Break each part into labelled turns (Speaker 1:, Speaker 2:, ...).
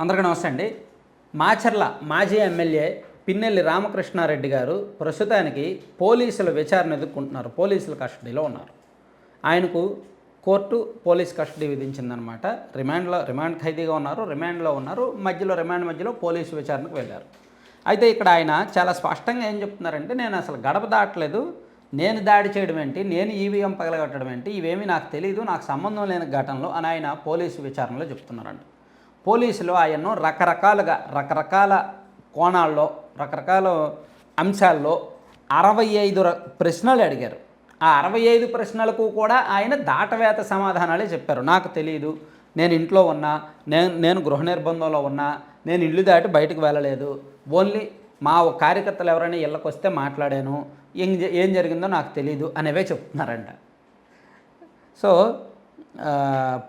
Speaker 1: అందరికీ నమస్తే అండి. మాచర్ల మాజీ ఎమ్మెల్యే పిన్నెల్లి రామకృష్ణారెడ్డి గారు ప్రస్తుతానికి పోలీసుల విచారణ ఎదుర్కొంటున్నారు. పోలీసుల కస్టడీలో ఉన్నారు. ఆయనకు కోర్టు పోలీస్ కస్టడీ విధించిందనమాట రిమాండ్లో రిమాండ్ ఖైదీగా ఉన్నారు రిమాండ్లో ఉన్నారు. మధ్యలో రిమాండ్ మధ్యలో పోలీసు విచారణకు వెళ్ళారు. అయితే ఇక్కడ ఆయన చాలా స్పష్టంగా ఏం చెప్తున్నారంటే నేను అసలు గడప దాటలేదు. నేను దాడి చేయడం ఏంటి? నేను ఈవీఎం పగలగొట్టడం ఏంటి? ఇవేమీ నాకు తెలియదు నాకు సంబంధం లేని ఘటనలు అని ఆయన పోలీసు విచారణలో చెప్తున్నారంట. పోలీసులు ఆయన్ను రకరకాలుగా రకరకాల కోణాల్లో రకరకాల అంశాల్లో అరవై ఐదు ర- ప్రశ్నలు అడిగారు. ఆ అరవై ఐదు ప్రశ్నలకు కూడా ఆయన దాటవేత సమాధానాలే చెప్పారు. నాకు తెలియదు నేను ఇంట్లో ఉన్నా నేను నేను గృహ నిర్బంధంలో ఉన్నా నేను ఇల్లు దాటి బయటకు వెళ్ళలేదు. ఓన్లీ మా కార్యకర్తలు ఎవరైనా ఇళ్ళకి వస్తే మాట్లాడాను. ఏం జ- ఏం జరిగిందో నాకు తెలియదు అనేవే చెప్తున్నారంట. సో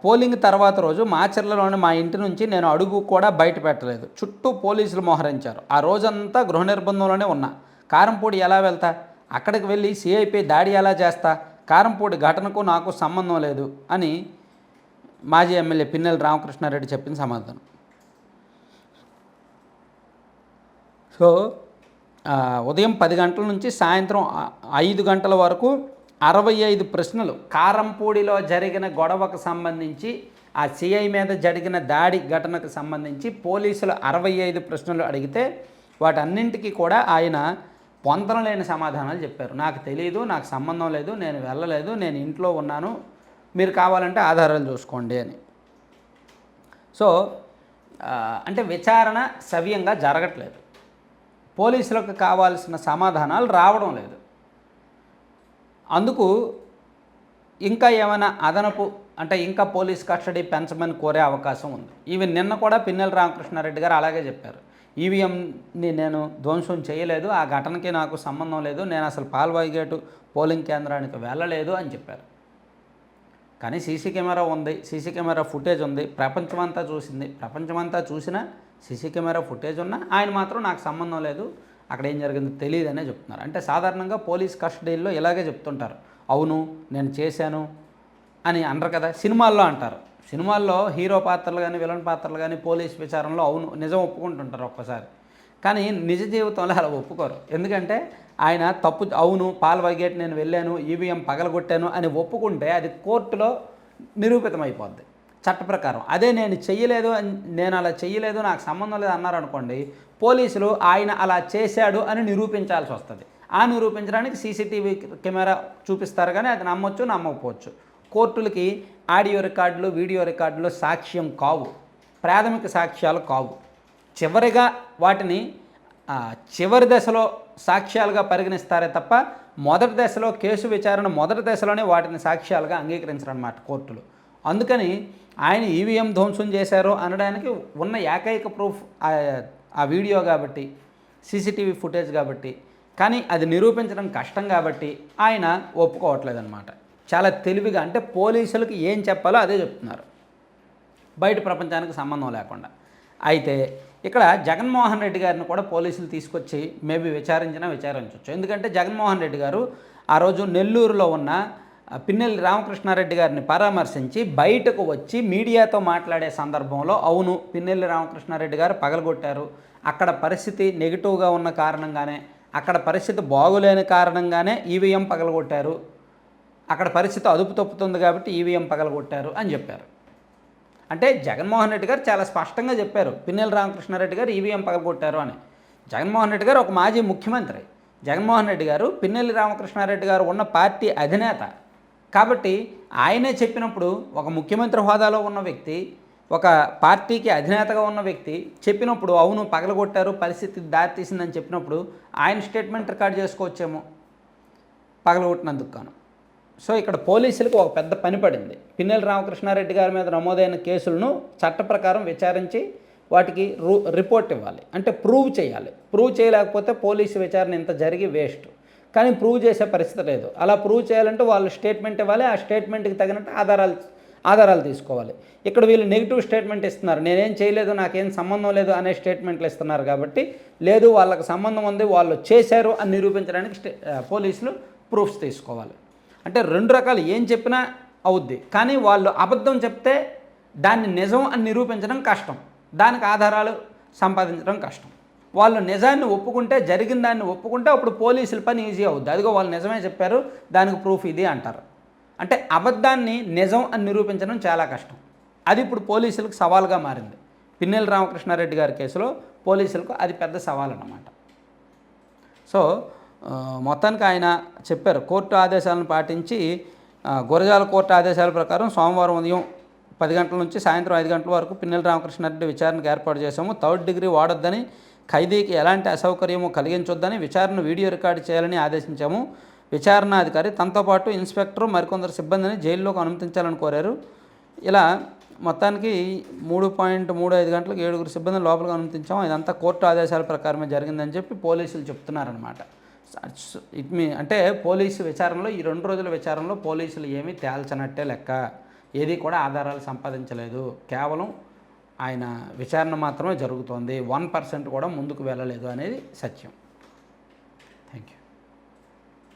Speaker 1: పోలింగ్ తర్వాత రోజు మాచర్లలోని మా ఇంటి నుంచి నేను అడుగు కూడా బయట పెట్టలేదు. చుట్టూ పోలీసులు మోహరించారు. ఆ రోజంతా గృహ నిర్బంధంలోనే ఉన్నా. కారంపూడి ఎలా వెళ్తా? అక్కడికి వెళ్ళి సిఐపై దాడి ఎలా చేస్తా? కారంపూడి ఘటనకు నాకు సంబంధం లేదు అని మాజీ ఎమ్మెల్యే పిన్నెల రామకృష్ణారెడ్డి చెప్పిన సమాధానం. సో ఉదయం పది గంటల నుంచి సాయంత్రం ఐదు గంటల వరకు అరవై ఐదు ప్రశ్నలు. కారంపూడిలో జరిగిన గొడవకు సంబంధించి ఆ సిఐ మీద జరిగిన దాడి ఘటనకు సంబంధించి పోలీసులు అరవై ఐదు ప్రశ్నలు అడిగితే వాటన్నింటికి కూడా ఆయన పొందనలేని సమాధానాలు చెప్పారు. నాకు తెలియదు నాకు సంబంధం లేదు నేను వెళ్ళలేదు నేను ఇంట్లో ఉన్నాను మీరు కావాలంటే ఆధారాలు చూసుకోండి అని. సో అంటే విచారణ సవ్యంగా జరగట్లేదు. పోలీసులకు కావాల్సిన సమాధానాలు రావడం లేదు. అందుకు ఇంకా ఏమైనా అదనపు అంటే ఇంకా పోలీస్ కస్టడీ పెంచమని కోరే అవకాశం ఉంది. ఈవెన్ నిన్న కూడా పిన్నెల రామకృష్ణారెడ్డి గారు అలాగే చెప్పారు. ఈవీఎంని నేను ధ్వంసం చేయలేదు ఆ ఘటనకి నాకు సంబంధం లేదు నేను అసలు పాల్వాయిగేటు పోలింగ్ కేంద్రానికి వెళ్ళలేదు అని చెప్పారు. కానీ సీసీ కెమెరా ఉంది సీసీ కెమెరా ఫుటేజ్ ఉంది ప్రపంచమంతా చూసింది. ప్రపంచమంతా చూసినా సీసీ కెమెరా ఫుటేజ్ ఉన్నా ఆయన మాత్రం నాకు సంబంధం లేదు. అక్కడ ఏం జరిగిందో తెలియదనే చెప్తున్నారు. అంటే సాధారణంగా పోలీస్ కస్టడీల్లో ఇలాగే చెప్తుంటారు. అవును నేను చేశాను అని అనరు కదా సినిమాల్లో అంటారు. సినిమాల్లో హీరో పాత్రలు కానీ విలన్ పాత్రలు కానీ పోలీస్ విచారంలో అవును నిజం ఒప్పుకుంటుంటారు ఒక్కసారి. కానీ నిజ జీవితంలో అలా ఒప్పుకోరు. ఎందుకంటే ఆయన తప్పు అవును పాల్ వైగేట్ నేను వెళ్ళాను ఈవీఎం పగలగొట్టాను అని ఒప్పుకుంటే అది కోర్టులో నిరూపితమైపోద్ది. చట్ట ప్రకారం. అదే నేను చెయ్యలేదు అని నేను అలా చెయ్యలేదు నాకు సంబంధం లేదు అన్నారు అనుకోండి పోలీసులు ఆయన అలా చేశాడు అని నిరూపించాల్సి వస్తుంది. ఆ నిరూపించడానికి సీసీటీవీ కెమెరా చూపిస్తారు కానీ అది నమ్మొచ్చు నమ్మకపోవచ్చు. కోర్టులకి ఆడియో రికార్డులు వీడియో రికార్డులు సాక్ష్యం కావు. ప్రాథమిక సాక్ష్యాలు కావు. చివరిగా వాటిని చివరి దశలో సాక్ష్యాలుగా పరిగణిస్తారే తప్ప మొదటి దశలో కేసు విచారణ మొదటి దశలోనే వాటిని సాక్ష్యాలుగా అంగీకరించరన్నమాట కోర్టులు. అందుకని ఆయన ఈవీఎం ధ్వంసం చేశారు అనడానికి ఉన్న ఏకైక ప్రూఫ్ ఆ- వీడియో కాబట్టి సీసీటీవీ ఫుటేజ్ కాబట్టి. కానీ అది నిరూపించడం కష్టం కాబట్టి ఆయన ఒప్పుకోవట్లేదన్నమాట. చాలా తెలివిగా అంటే పోలీసులకు ఏం చెప్పాలో అదే చెప్తున్నారు. బయట ప్రపంచానికి సంబంధం లేకుండా. అయితే ఇక్కడ జగన్మోహన్ రెడ్డి గారిని కూడా పోలీసులు తీసుకొచ్చి మేబీ విచారించినా విచారించవచ్చు ఎందుకంటే జగన్మోహన్ రెడ్డి గారు ఆ రోజు నెల్లూరులో ఉన్న పిన్నెల్లి రామకృష్ణారెడ్డి గారిని పరామర్శించి బయటకు వచ్చి మీడియాతో మాట్లాడే సందర్భంలో అవును పిన్నెల్లి రామకృష్ణారెడ్డి గారు పగలగొట్టారు. అక్కడ పరిస్థితి నెగిటివ్గా ఉన్న కారణంగానే అక్కడ పరిస్థితి బాగులేని కారణంగానే ఈవీఎం పగలగొట్టారు. అక్కడ పరిస్థితి అదుపు తప్పుతుంది కాబట్టి ఈవీఎం పగలగొట్టారు అని చెప్పారు. అంటే జగన్మోహన్ రెడ్డి గారు చాలా స్పష్టంగా చెప్పారు పిన్నెల రామకృష్ణారెడ్డి గారు ఈవీఎం పగలగొట్టారు అని. జగన్మోహన్ రెడ్డి గారు ఒక మాజీ ముఖ్యమంత్రి. జగన్మోహన్ రెడ్డి గారు పిన్నెల్లి రామకృష్ణారెడ్డి గారు ఉన్న పార్టీ అధినేత. కాబట్టి ఆయనే చెప్పినప్పుడు ఒక ముఖ్యమంత్రి హోదాలో ఉన్న వ్యక్తి ఒక పార్టీకి అధినేతగా ఉన్న వ్యక్తి చెప్పినప్పుడు అవును పగలగొట్టారు పరిస్థితి దారితీసిందని చెప్పినప్పుడు ఆయన స్టేట్మెంట్ రికార్డ్ చేసుకోవచ్చేమో పగలగొట్టినందుకు కాను సో ఇక్కడ పోలీసులకు ఒక పెద్ద పని పడింది. పిన్నెల రామకృష్ణారెడ్డి గారి మీద నమోదైన కేసులను చట్ట ప్రకారం విచారించి వాటికి రూ రిపోర్ట్ ఇవ్వాలి. అంటే ప్రూవ్ చేయాలి. ప్రూవ్ చేయలేకపోతే పోలీసు విచారణ ఇంత జరిగి వేస్ట్. కానీ ప్రూవ్ చేసే పరిస్థితి లేదు. అలా ప్రూవ్ చేయాలంటే వాళ్ళు స్టేట్మెంట్ ఇవ్వాలి ఆ స్టేట్మెంట్కి తగినట్టు ఆధారాలు ఆధారాలు తీసుకోవాలి. ఇక్కడ వీళ్ళు నెగిటివ్ స్టేట్మెంట్ ఇస్తున్నారు. నేనేం చేయలేదు నాకేం సంబంధం లేదు అనే స్టేట్మెంట్లు ఇస్తున్నారు కాబట్టి లేదు వాళ్ళకి సంబంధం ఉంది వాళ్ళు చేశారు అని నిరూపించడానికి స్టే పోలీసులు ప్రూఫ్స్ తీసుకోవాలి. అంటే రెండు రకాలు ఏం చెప్పినా అవుద్ది. కానీ వాళ్ళు అబద్ధం చెప్తే దాన్ని నిజం అని నిరూపించడం కష్టం. దానికి ఆధారాలు సంపాదించడం కష్టం. వాళ్ళు నిజాన్ని ఒప్పుకుంటే జరిగిన దాన్ని ఒప్పుకుంటే అప్పుడు పోలీసుల పని ఈజీ అవుద్ది. అదిగో వాళ్ళు నిజమే చెప్పారు దానికి ప్రూఫ్ ఇది అంటారు. అంటే అబద్ధాన్ని నిజం అని నిరూపించడం చాలా కష్టం. అది ఇప్పుడు పోలీసులకు సవాల్గా మారింది. పిన్నెల రామకృష్ణారెడ్డి గారి కేసులో పోలీసులకు అది పెద్ద సవాల్ అన్నమాట సో మొత్తానికి ఆయన చెప్పారు కోర్టు ఆదేశాలను పాటించి గురజాల కోర్టు ఆదేశాల ప్రకారం సోమవారం ఉదయం పది గంటల నుంచి సాయంత్రం ఐదు గంటల వరకు పిన్నెల రామకృష్ణారెడ్డి విచారణకు ఏర్పాటు చేశాము. థర్డ్ డిగ్రీ వాడొద్దని ఖైదీకి ఎలాంటి అసౌకర్యము కలిగించొద్దని విచారణ వీడియో రికార్డు చేయాలని ఆదేశించాము. విచారణాధికారి తనతో పాటు ఇన్స్పెక్టర్ మరికొందరు సిబ్బందిని జైల్లోకి అనుమతించాలని కోరారు. ఇలా మొత్తానికి మూడు పాయింట్ మూడు ఐదు గంటలకు ఏడుగురు సిబ్బందిని లోపలికి అనుమతించాము. ఇదంతా కోర్టు ఆదేశాల ప్రకారమే జరిగిందని చెప్పి పోలీసులు చెప్తున్నారనమాట ఇట్ మీ అంటే పోలీసు విచారణలో ఈ రెండు రోజుల విచారణలో పోలీసులు ఏమీ తేల్చనట్టే లెక్క. ఏది కూడా ఆధారాలు సంపాదించలేదు. కేవలం ఆయన విచారణ మాత్రమే జరుగుతోంది. వన్ పర్సెంట్ కూడా ముందుకు వెళ్ళలేదు అనేది సత్యం. Thank you